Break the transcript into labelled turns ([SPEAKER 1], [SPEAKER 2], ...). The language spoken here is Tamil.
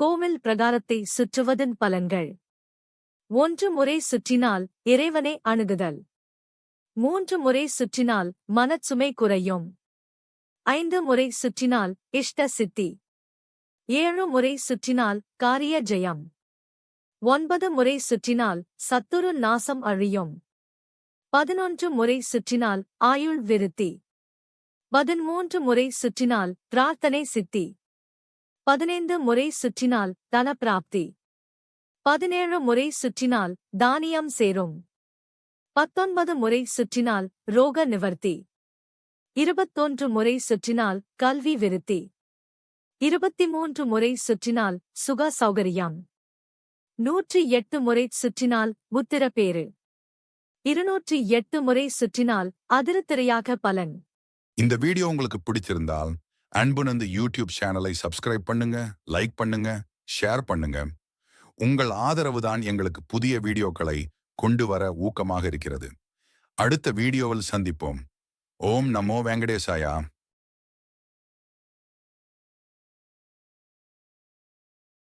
[SPEAKER 1] கோவில் பிரகாரத்தை சுற்றுவதன் பலன்கள். ஒன்று முறை சுற்றினால் இறைவனை அணுகுதல். மூன்று முறை சுற்றினால் மனச்சுமை குறையும். ஐந்து முறை சுற்றினால் இஷ்ட சித்தி. ஏழு முறை சுற்றினால் காரிய ஜெயம். ஒன்பது முறை சுற்றினால் சத்துரு நாசம் அழியும். பதினொன்று முறை சுற்றினால் ஆயுள் விருத்தி. பதிமூன்று முறை சுற்றினால் பிரார்த்தனை சித்தி. பதினைந்து முறை சுற்றினால் தன பிராப்தி பதினேழு முறை சுற்றினால் தானியம் சேரும். பத்தொன்பது முறை சுற்றினால் ரோக நிவர்த்தி. இருபத்தொன்று முறை சுற்றினால் கல்வி விருத்தி. இருபத்தி மூன்று முறை சுற்றினால் சுக சௌகரியம். நூற்றி எட்டு முறை சுற்றினால் புத்திர பேரு இருநூற்றி எட்டு முறை சுற்றினால் அதிருத்திரையாக பலன்.
[SPEAKER 2] இந்த வீடியோ உங்களுக்கு பிடிச்சிருந்தால் அன்புனந்து யூடியூப் சேனலை சப்ஸ்கிரைப் பண்ணுங்க லைக் பண்ணுங்க ஷேர் பண்ணுங்க. உங்கள் ஆதரவு தான் எங்களுக்கு புதிய வீடியோக்களை கொண்டு வர ஊக்கமாக இருக்கிறது. அடுத்த வீடியோவில் சந்திப்போம். ஓம் நமோ வெங்கடேசாயா.